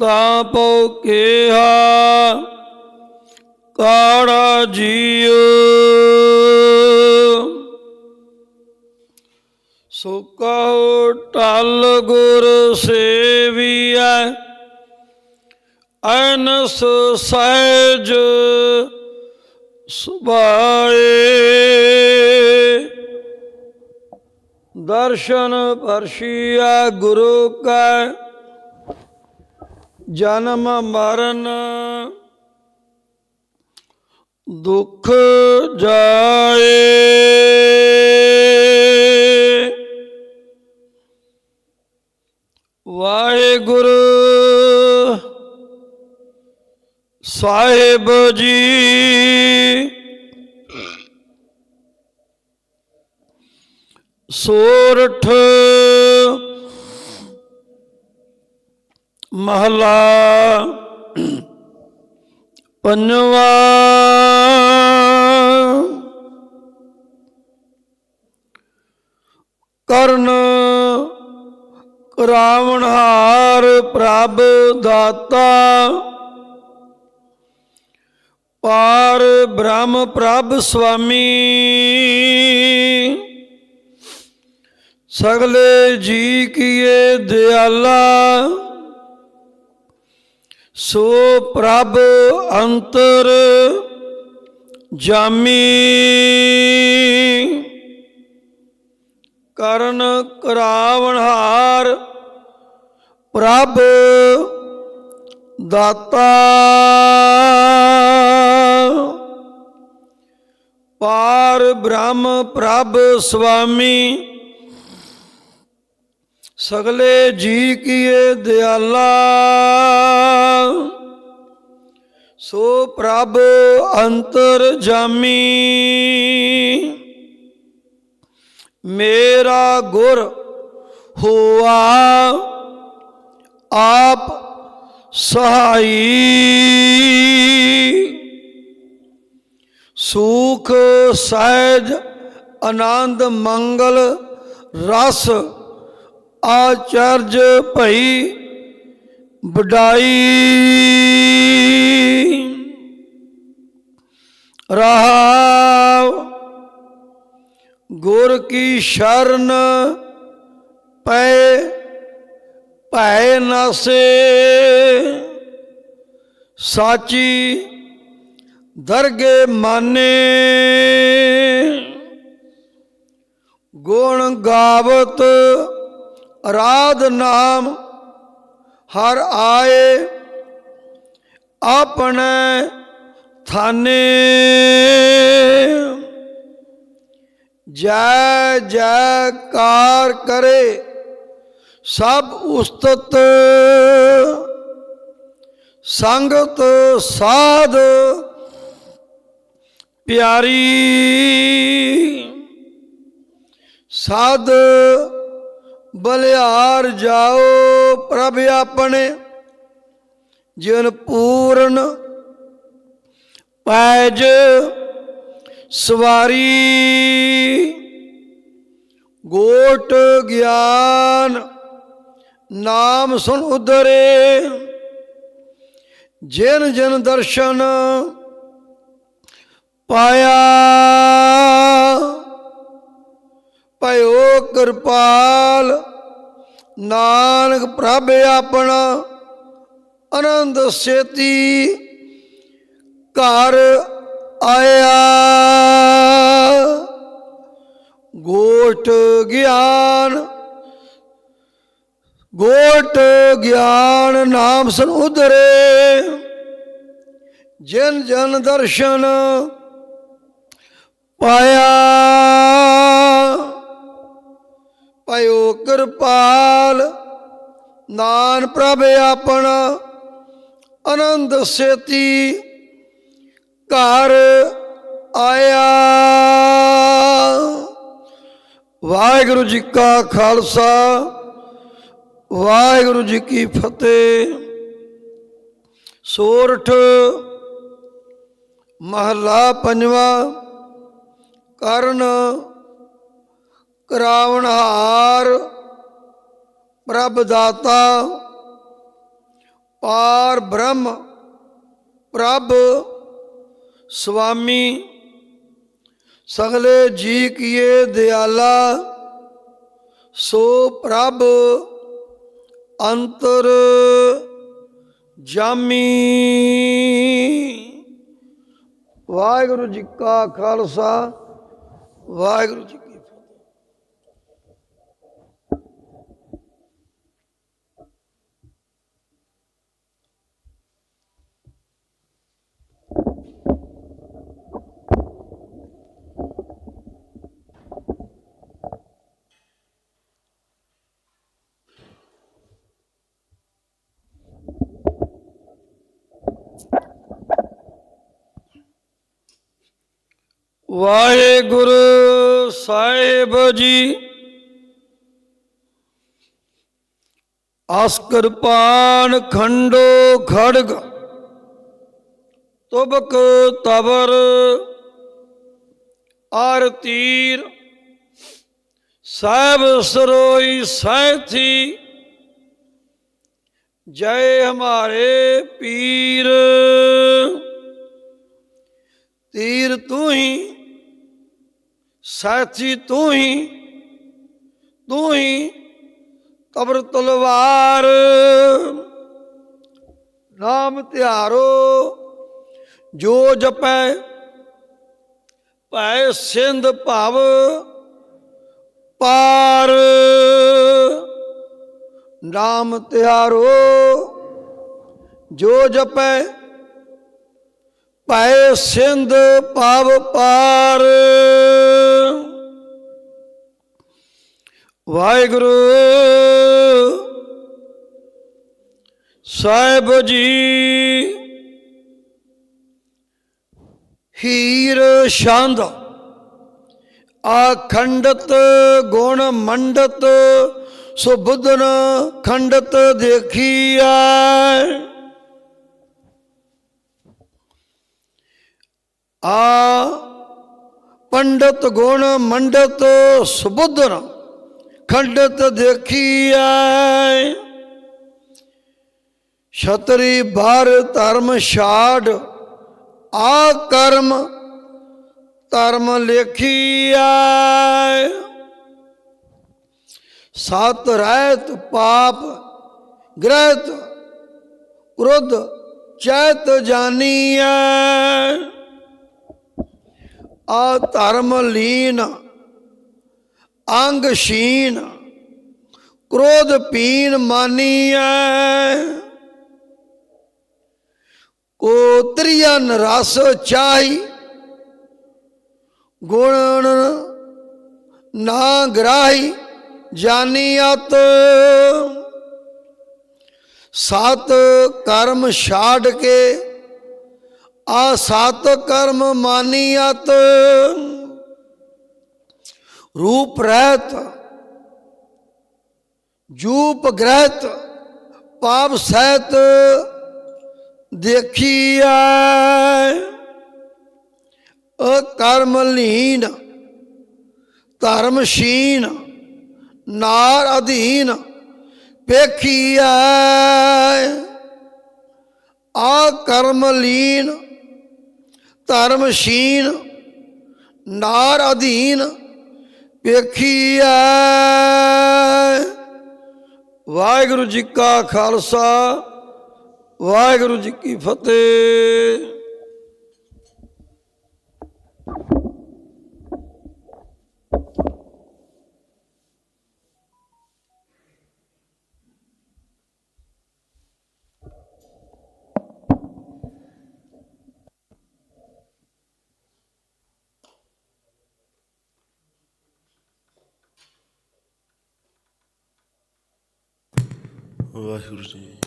ਤਾਂ ਪਉ ਕੇਹਾ ਕਾੜਾ ਜੀਉ। ਸੋ ਕਹੋ ਟਲ ਗੁਰ ਸੇਵੀਐ ਅਨਸ ਸਹਿਜ ਸੁਭਾਏ। ਦਰਸ਼ਨ ਪਰਸ਼ੀਆ ਗੁਰੂ ਕੈ ਜਨਮ ਮਰਨ। ਦੁੱਖ ਜਾਏ। ਵਾਹਿਗੁਰੂ ਸਾਹਿਬ ਜੀ। ਸੋਰਠ ਮਹਲਾ ਪੰਜਵਾ। ਕਰਨ ਕਰਾਵਣਹਾਰ ਪ੍ਰਭ ਦਾਤਾ। ਪਾਰ ਬ੍ਰਹਮ ਪ੍ਰਭ ਸੁਆਮੀ ਸਗਲੇ ਜੀ ਕੀਏ ਦਿਆਲਾ। ਸੋ ਪ੍ਰਭ ਅੰਤਰ ਜਾਮੀ ਕਰਨ ਕਰਾਵਣਹਾਰ ਪ੍ਰਭ ਦਾਤਾ ਪਾਰ ਬ੍ਰਹਮ ਪ੍ਰਭ ਸੁਆਮੀ ਸਗਲੇ ਜੀ ਕੀਏ ਦਿਆਲਾ। ਸੋ ਪ੍ਰਭ ਅੰਤਰ ਜਾਮੀ। ਮੇਰਾ ਗੁਰ ਹੋਆ, ਆਪ ਸਹਾਈ। ਸੁਖ, ਸਹਿਜ, ਆਨੰਦ, ਮੰਗਲ, ਰਸ ਆਚਰਜ ਭਈ ਵਡਾਈ। ਰਹਾਉ ਗੁਰ ਕੀ ਸ਼ਰਨ ਪੈ ਭੈ ਨਾਸੇ ਸਾਚੀ ਦਰਗੇ ਮਾਨੇ। ਗੁਣ ਗਾਵਤ ਰਾਧ ਨਾਮ ਹਰ ਆਏ ਆਪਣੇ ਥਾਨੇ। ਜੈ ਜੈਕਾਰ ਕਰੇ ਸਭ ਉਸਤਤ, ਸੰਗਤ ਸਾਧ ਪਿਆਰੀ। ਸਾਧ ਬਲਿਹਾਰ ਜਾਓ ਪ੍ਰਭ ਆਪਣੇ, ਜਿਨ ਪੂਰਨ ਪੈਜ ਸਵਾਰੀ। ਗੋਟ ਗਿਆਨ, ਨਾਮ ਸੁਣ ਉਦਰੇ। ਜਿਨ ਜਿਨ ਦਰਸ਼ਨ ਪਾਇਆ ਭਇਓ ਕਿਰਪਾਲ। ਨਾਨਕ ਪ੍ਰਭ ਆਪਣਾ ਆਨੰਦ ਸੇਤੀ ਘਰ ਆਇਆ। ਗੋਟ ਗਿਆਨ ਗੋਟ ਗਿਆਨ ਨਾਮ ਸਨ ਉਦਰੇ ਜਨ ਜਨ ਦਰਸ਼ਨ ਪਾਇਆ। ਭਇਓ ਕਿਰਪਾਲ। ਨਾਨ ਪ੍ਰਭ ਆਪਣਾ, ਆਨੰਦ ਸੇਤੀ ਘਰ ਆਇਆ। ਵਾਹਿਗੁਰੂ ਜੀ ਕਾ ਖਾਲਸਾ, ਵਾਹਿਗੁਰੂ ਜੀ ਕੀ ਫਤਿਹ। ਸੋਰਠ ਮਹਲਾ ਪੰਜਵਾ, ਕਰਨ ਕਰਾਵਣਹਾਰ ਪ੍ਰਭ ਦਾਤਾ, ਪਾਰ ਬ੍ਰਹਮ, ਪ੍ਰਭ ਸੁਆਮੀ ਸਗਲੇ ਜੀ ਕੀਏ ਦਿਆਲਾ, ਸੋ ਪ੍ਰਭ ਅੰਤਰ ਜਾਮੀ। ਵਾਹਿਗੁਰੂ ਜੀ ਕਾ ਖਾਲਸਾ, ਵਾਹਿਗੁਰੂ ਜੀ ਵਾਹਿਗੁਰੂ ਸਾਹਿਬ ਜੀ। ਆਸਕਰਪਾਨ ਖੰਡੋ ਖੜਗ, ਤੁਬਕ ਤਬਰ ਆਰ ਤੀਰ, ਸਾਹਿਬ ਸਰੋਈ ਸੈਥੀ, ਜੈ ਹਮਾਰੇ ਪੀਰ। ਸਾਥੀ ਤੂੰ ਹੀ ਤੂੰ ਹੀ ਕਬਰ ਤਲਵਾਰ। ਨਾਮ ਧਿਆਰੋ, ਜੋ ਜਪੈ, ਭੈ ਸਿੰਧ ਭਵ ਪਾਰ। ਨਾਮ ਧਿਆਰੋ, ਜੋ ਜਪੈ ਭੈ ਸਿੰਧ ਭਵ ਪਾਰ। ਵਾਹਿਗੁਰੂ, ਸਾਹਿਬ ਜੀ, ਹੀਰ ਛੰਦ, ਆਖੰਡਤ ਗੁਣ ਮੰਡਤ ਸੋ ਬੁੱਧਨ ਖੰਡਤ ਦੇਖੀਐ। ਆ ਪੰਡਤ ਗੁਣ ਮੰਡਤ ਸੁਬੁੱਧਨ ਖੰਡਤ ਦੇਖੀਐ। ਛਤਰੀ ਬਾਰ ਧਰਮ ਛਾੜ, ਆ ਕਰਮ ਧਰਮ ਲੇਖੀ ਲੇਖੀਐ। ਸਤ ਰਹਿਤ ਪਾਪ ਗ੍ਰਹਿਤ ਕ੍ਰੋਧ ਚੈਤ ਜਾਨੀਐ। ਆ ਧਰਮ ਲੀਨ, ਅੰਗ ਸ਼ੀਨ, ਕ੍ਰੋਧ ਪੀਨ ਮਾਨੀਐ। ਕੋ ਤ੍ਰਿਯਨ ਰਸ ਚਾਹੀ ਗੁਣ ਨਾ ਗ੍ਰਾਹੀ ਜਾਨੀਅਤ ਸਤ ਕਰਮ ਛਾੜ ਕੇ ਆ ਸਤ ਕਰਮ ਮਾਨੀਅਤ ਰੂਪ ਰਹਿਤ, ਜੂਪ ਗ੍ਰਹਿਤ, ਪਾਪ ਸਹਿਤ ਦੇਖੀਐ। ਅਕਰਮ ਲੀਨ, ਧਰਮਸ਼ੀਨ, ਨਾਰ ਅਧੀਨ ਵੇਖੀਐ ਆ ਕਰਮ ਲੀਨ ਧਰਮਸ਼ੀਨ ਨਾਰ ਅਧੀਨ ਵੇਖੀਐ। ਵਾਹਿਗੁਰੂ ਜੀ ਕਾ ਖਾਲਸਾ ਵਾਹਿਗੁਰੂ ਜੀ ਕੀ ਫਤਿਹ। ਵਾਹਿਗੁਰੂ ਜੀ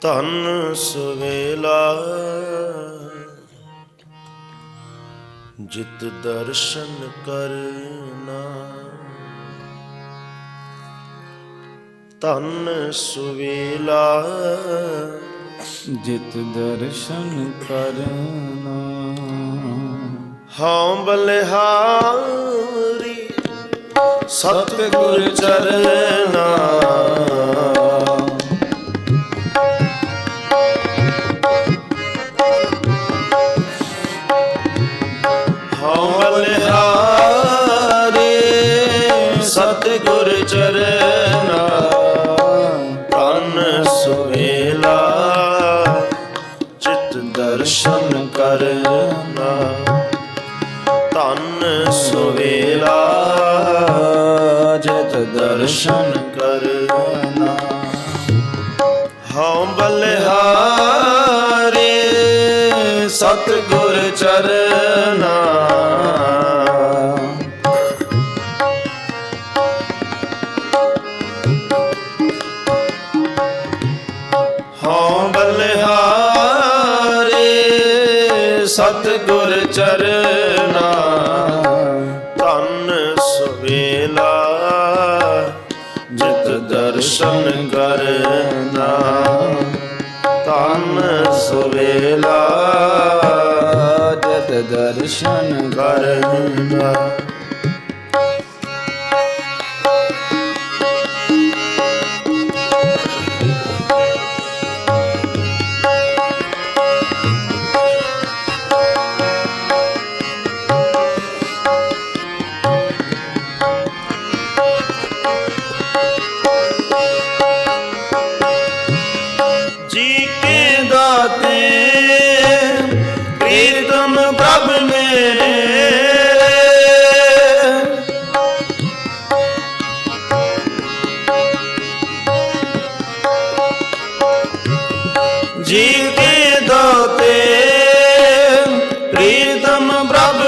ਧਨ ਸਵੇਲਾ ਜਿਤ ਦਰਸ਼ਨ ਕਰਨਾ। ਧਨ ਸੁਵੇਲਾ ਜਿਤ ਦਰਸ਼ਨ ਕਰਨਾ। ਹਉ ਬਲਿਹਾਰੀ ਸਤਿਗੁਰ ਚਰਨਾ। ਬਲਿਹਾਰੀ ਸਤਿਗੁਰ ਚਰਨਾ ਤਨ ਸੁਵੇਲਾ, ਚਿਤ ਦਰਸ਼ਨ ਕਰਨਾ। ਤਨ ਸੁਵੇਲਾ ਜਿਤ ਦਰਸ਼ਨ ਕਰਨਾ। ਹਉ ਬਲਿਹਾਰੇ ਸਤਿਗੁਰ ਚਰਨਾ ਸੁਵੇਲਾ ਜਦ ਦਰਸ਼ਨ ਕਰਨਾ ब्रह्म